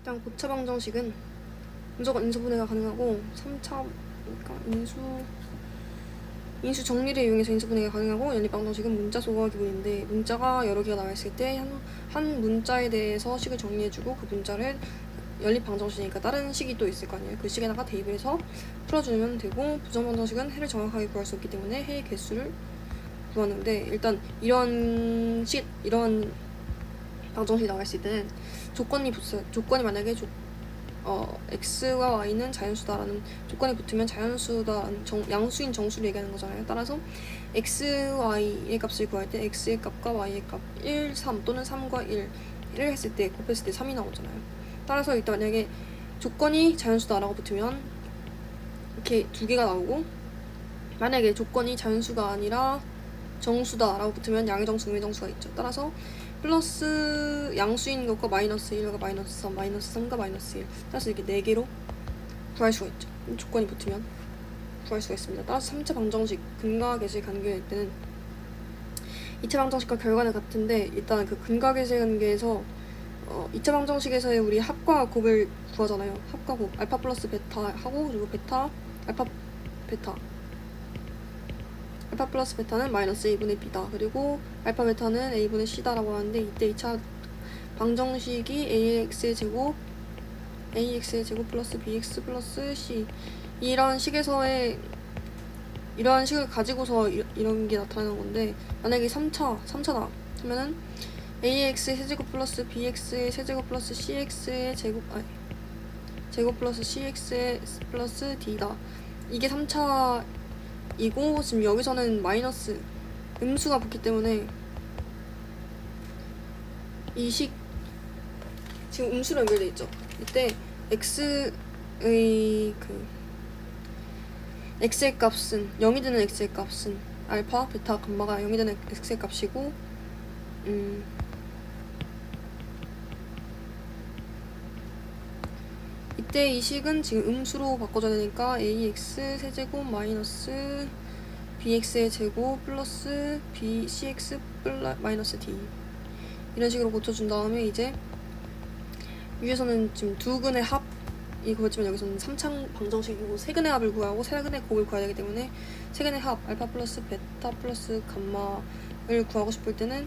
일단 고차 방 정식은 무조건 인수분해가 가능하고 3차 그러니까 인수 인수 정리를 이용해서 인수분해가 가능하고 연립 방 정식은 문자 소거가 기본인데 문자가 여러 개가 나와 있을 때한한 문자에 대해서 식을 정리해주고 그 문자를 연립 방정식이니까 다른 식이 또 있을 거 아니에요. 그 식에다가 대입을 해서 풀어주면 되고 부정 방정식은 해를 정확하게 구할 수 없기 때문에 해의 개수를 구하는데 일단 이런 식 이런 방정식이 나와 있을 때는 조건이 붙어요. 조건이 만약에 조, 어, x와 y는 자연수다라는 조건이 붙으면 자연수다 정, 양수인 정수를 얘기하는 거잖아요. 따라서 x, y의 값을 구할 때 x의 값과 y의 값 1, 3 또는 3과 1, 1을 했을 때 곱했을 때 3이 나오잖아요. 따라서 일단 만약에 조건이 자연수다라고 붙으면 이렇게 두 개가 나오고 만약에 조건이 자연수가 아니라 정수다라고 붙으면 양의 정수, 음의 정수가 있죠. 따라서 플러스 양수인 것과 마이너스 1과 마이너스 3, 마이너스 3과 마이너스 1 따라서 이렇게 4개로 구할 수가 있죠. 조건이 붙으면 구할 수가 있습니다. 따라서 3차 방정식 근과 계수의 관계일 때는 2차 방정식과 결과는 같은데 일단 그 근과 계수의 관계에서 어, 2차 방정식에서의 우리 합과 곱을 구하잖아요. 합과 곱 알파 플러스 베타 하고 그리고 베타 알파 베타 알파 플러스 베타는 마이너스 a분의 b다. 그리고 알파 베타는 a분의 c다라고 하는데 이때 2차 방정식이 ax의 제곱 ax의 제곱 플러스 bx 플러스 c 이런 식에서의 이러한 식을 가지고서 이, 이런 게 나타나는 건데 만약에 3차 3차다 하면은 ax의 세제곱 플러스 bx의 세제곱 플러스 cx의 제곱 아니 제곱 플러스 cx의 플러스 d다 이게 3차 이고 지금 여기서는 마이너스 음수가 붙기 때문에 이 식 지금 음수로 연결돼 있죠. 이때 x의 그 x의 값은 0이 되는 x의 값은 알파, 베타, 감마가 0이 되는 x의 값이고 음 이때 이 식은 지금 음수로 바꿔줘야 되니까 ax 세제곱 마이너스 bx의 제곱 플러스 bcx 플러 마이너스 d 이런 식으로 고쳐준 다음에 이제 위에서는 지금 두 근의 합이 그렇지만 여기서는 3창 방정식이고 세 근의 합을 구하고 세 근의 곱을 구해야 되기 때문에 세 근의 합 알파 플러스 베타 플러스 감마를 구하고 싶을 때는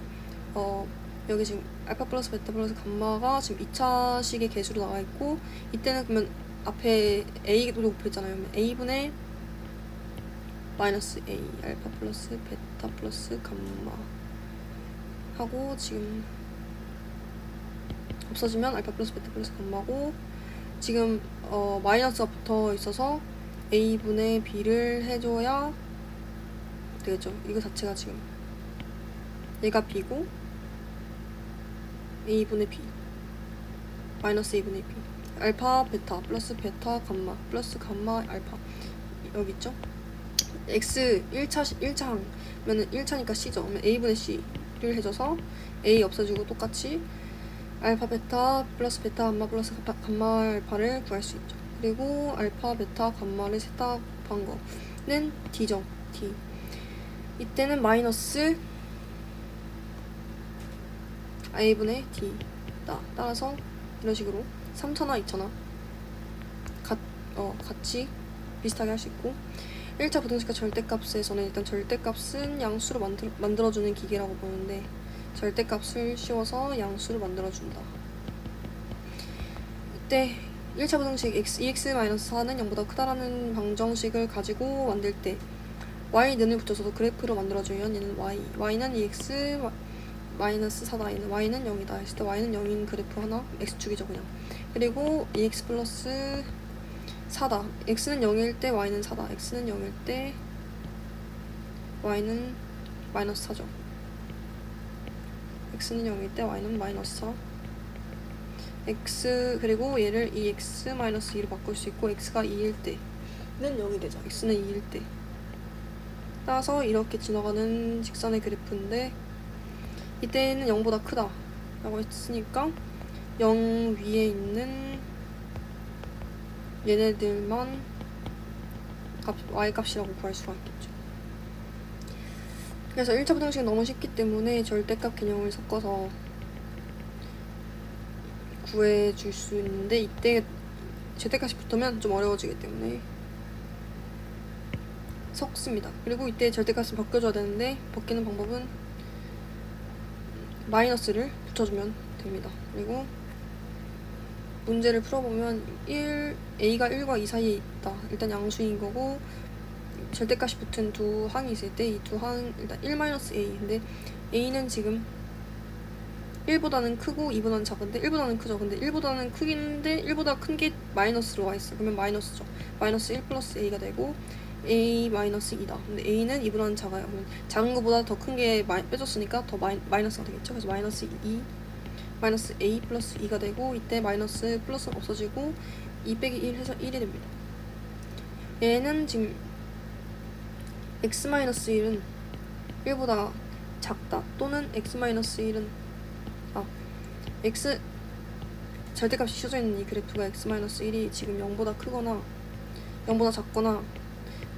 어 여기 지금 알파 플러스 베타 플러스 감마가 지금 2차식의 개수로 나와 있고 이때는 그러면 앞에 a도 곱했잖아요. 그러면 a분의 마이너스 a 알파 플러스 베타 플러스 감마. 하고 지금 없어지면 알파 플러스 베타 플러스 감마고 지금 어 마이너스가 붙어 있어서 a분의 b를 해줘야 되겠죠. 이거 자체가 지금 얘가 b고 a분의 b 마이너스 a분의 b. 알파 베타 플러스 베타 감마. 플러스 감마 알파. 여기 있죠 x 1차 1차 하면은 1차니까 c죠. 그러면 a분의 c를 해줘서 a 없어지고 똑같이 알파 베타 플러스 베타 감마 플러스 가- 감마 알파를 구할 수 있죠. 그리고 알파 베타 감마를 세탁한 거는 d죠. D. 이때는 마이너스 a분의 d다. 따라서 이런 식으로 3차나 2차나 같, 어, 같이 비슷하게 할 수 있고 1차 부등식과 절대값에서는 일단 절대값은 양수로 만들, 만들어주는 기계라고 보는데 절대값을 씌워서 양수로 만들어준다. 이때 1차 부등식 x, 2x-4는 0보다 크다라는 방정식을 가지고 만들 때 y는을 붙여서도 그래프로 만들어주면 얘는 y, y는 2x 마이너스 4다. 얘는 y는 0이다. 했을 때 y는 0인 그래프 하나 x축이죠 그냥. 그리고 2x 플러스 4다. X는 0일 때 y는 4다. X는 0일 때 y는 마이너스 4죠. X는 0일 때 y는 마이너스 4 x 그리고 얘를 2x 마이너스 2로 바꿀 수 있고 x가 2일 때는 0이 되죠. X는 2일 때. 따라서 이렇게 지나가는 직선의 그래프인데 이때는 0보다 크다 라고 했으니까 0 위에 있는 얘네들만 값, y 값이라고 구할 수가 있겠죠. 그래서 1차 부등식은 너무 쉽기 때문에 절대값 개념을 섞어서 구해줄 수 있는데 이때 절대값이 붙으면 좀 어려워지기 때문에 섞습니다. 그리고 이때 절대값을 바꿔줘야 되는데 바뀌는 방법은 마이너스를 붙여주면 됩니다. 그리고 문제를 풀어보면 1, a가 1과 2 사이에 있다. 일단 양수인 거고 절대값이 붙은 두 항이 있을 때 이 두 항 일단 1-a 근데 a는 지금 1보다는 크고 2보다는 작은데 1보다는 크죠. 근데 1보다는 크긴데 1보다 큰 게 마이너스로 와 있어. 그러면 마이너스죠. 마이너스 1 플러스 a가 되고 a 마이너스 2다. 근데 a는 2보다는 작아요. 작은 거보다 더 큰 게 빼줬으니까 더 마이, 마이너스가 되겠죠. 그래서 마이너스 2 마이너스 a 플러스 2가 되고 이때 마이너스 플러스는 없어지고 2 빼기 1 해서 1이 됩니다. 얘는 지금 x 마이너스 1은 1보다 작다 또는 x 마이너스 1은 아 x 절대값이 씌워져 있는 이 그래프가 x 마이너스 1이 지금 0보다 크거나 0보다 작거나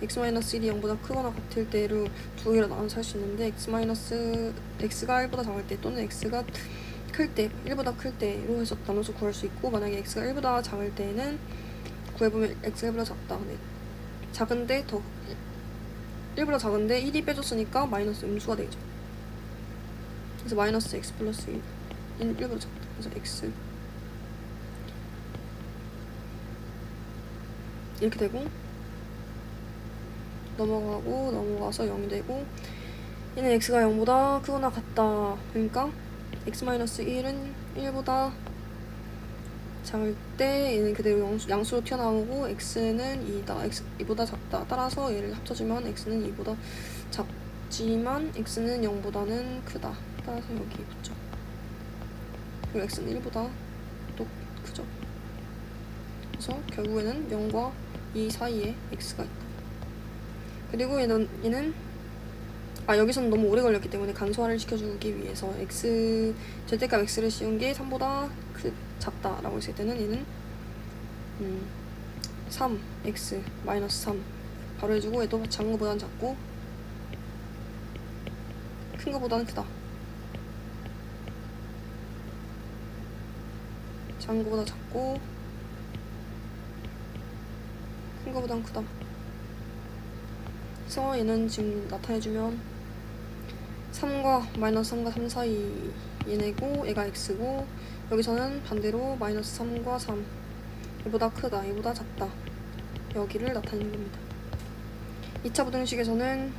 x 마이너스 1이 0보다 크거나 같을 때로 두 개로 나눠서 할 수 있는데 x 마이너스 x가 1보다 작을 때 또는 x가 클 때, 1보다 클 때로 해서 나눠서 구할 수 있고 만약에 x가 1보다 작을 때는 구해보면 x가 1보다 작다. 근데 작은데 더 1보다 작은데 1이 빼줬으니까 마이너스 음수가 되죠. 그래서 마이너스 x 플러스 1. 1 1보다 작다. 그래서 x 이렇게 되고 넘어가고 넘어가서 0이 되고 얘는 x가 0보다 크거나 같다. 그러니까 x-1은 1보다 작을 때 얘는 그대로 양수, 양수 로 튀어나오고 x는 2다. x 2보다 작다. 따라서 얘를 합쳐주면 x는 2보다 작지만 x는 0보다는 크다. 따라서 여기 붙죠. 그리고 x는 1보다 또 크죠. 그래서 결국에는 0과 2 사이에 x가 있다. 그리고 얘는, 얘는 아 여기서는 너무 오래 걸렸기 때문에 간소화를 시켜주기 위해서 x 절대값 x를 씌운 게 3보다 크, 작다라고 했을 때는 얘는 음, 3 x 마이너스 3 바로 해주고 얘도 작은 거보다는 작고 큰 거보다는 크다. 작은 거보다 작고 큰 거보다는 크다. 그래서 얘는 지금 나타내주면 3과 마이너스 3과 3 사이 얘네고 얘가 x고 여기서는 반대로 마이너스 3과 3 얘보다 크다 얘보다 작다. 여기를 나타내는 겁니다. 2차 부등식에서는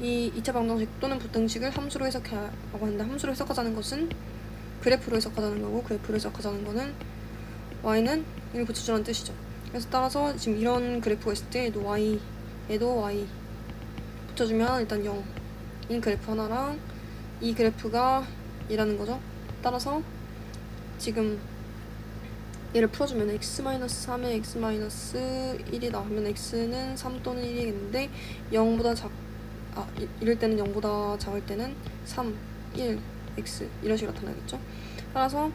이 2차 방정식 또는 부등식을 함수로 해석하고 하는데 함수로 해석하자는 것은 그래프로 해석하자는 거고 그래프로 해석하자는 거는 y는 1 붙여주라는 뜻이죠. 그래서 따라서 지금 이런 그래프가 있을 때 얘도 y 얘도 y 붙여주면 일단 0 인 그래프 하나랑 이 그래프가 이라는 거죠. 따라서 지금 얘를 풀어주면 x-3에 x-1이다 하면 x는 3 또는 1이겠는데 0보다 작, 아, 이- 이럴 때는 0보다 작을 때는 3, 1, x 이런 식으로 나타나겠죠. 따라서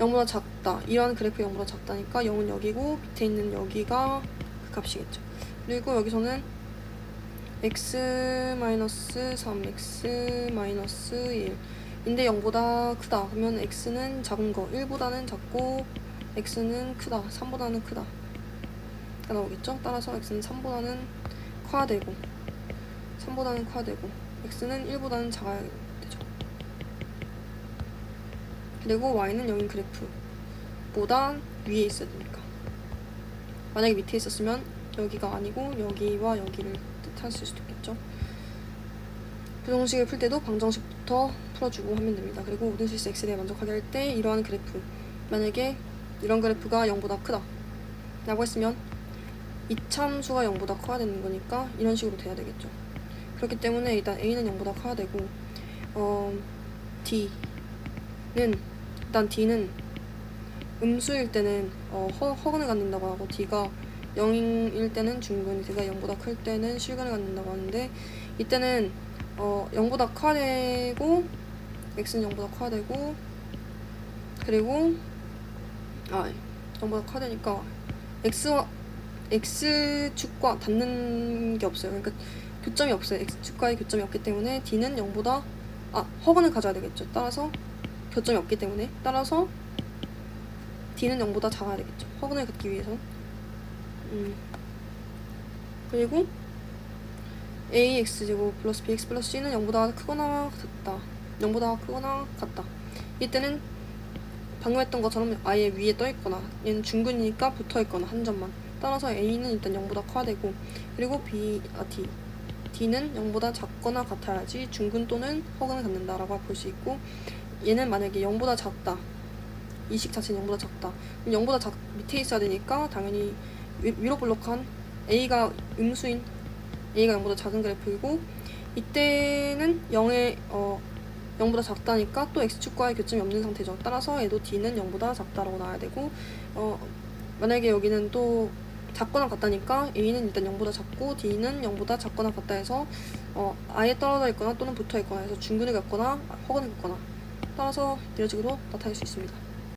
0보다 작다. 이런 그래프 0보다 작다니까 0은 여기고 밑에 있는 여기가 그 값이겠죠. 그리고 여기서는 x-3, x-1 인데 0보다 크다. 그러면 x는 작은 거, 1보다는 작고 x는 크다, 3보다는 크다. 가 나오겠죠? 따라서 x는 3보다는 커야 되고 3보다는 커야 되고 x는 1보다는 작아야 되죠. 그리고 y는 0인 그래프보다 위에 있어야 되니까. 만약에 밑에 있었으면 여기가 아니고 여기와 여기를 뜻할 수도 있겠죠. 부정식을 풀 때도 방정식부터 풀어주고 하면 됩니다. 그리고 모든 실수 x에 대해 만족하게 할 때 이러한 그래프 만약에 이런 그래프가 0보다 크다 라고 했으면 이참수가 0보다 커야 되는 거니까 이런 식으로 돼야 되겠죠. 그렇기 때문에 일단 a는 0보다 커야 되고 어, d는 일단 d는 음수일 때는 어, 허, 허근을 갖는다고 하고 d가 0일 때는 중근, d가 0보다 클 때는 실근을 갖는다고 하는데 이때는 어, 0보다 커야 되고 x는 0보다 커야 되고 그리고 아 0보다 커야 되니까 x와 x축과 닿는 게 없어요. 그러니까 교점이 없어요. x축과의 교점이 없기 때문에 d는 0보다 아 허근을 가져야 되겠죠. 따라서 교점이 없기 때문에 따라서 D는 0보다 작아야 되겠죠. 허근을 갖기 위해선. 음. 그리고 AX제곱 플러스 BX 플러스 C는 0보다 크거나 같다. 0보다 크거나 같다. 이때는 방금 했던 것처럼 아예 위에 떠 있거나 얘는 중근이니까 붙어 있거나 한 점만. 따라서 A는 일단 0보다 커야 되고 그리고 B, 아 D D는 0보다 작거나 같아야지 중근 또는 허근을 갖는다라고 볼 수 있고 얘는 만약에 0보다 작다 이식 자체는 0보다 작다 그럼 0보다 작, 밑에 있어야 되니까 당연히 위, 위로 볼록한 A가 음수인 A가 0보다 작은 그래프이고 이때는 0의 어 0보다 작다니까 또 x축과의 교점이 없는 상태죠. 따라서 얘도 d는 0보다 작다라고 나와야 되고 어 만약에 여기는 또 작거나 같다니까 a는 일단 0보다 작고 d는 0보다 작거나 같다 해서 어 아예 떨어져 있거나 또는 붙어 있거나 해서 중근을 갖거나 허근을 갖거나 따라서 식으로 나타낼 수 있습니다.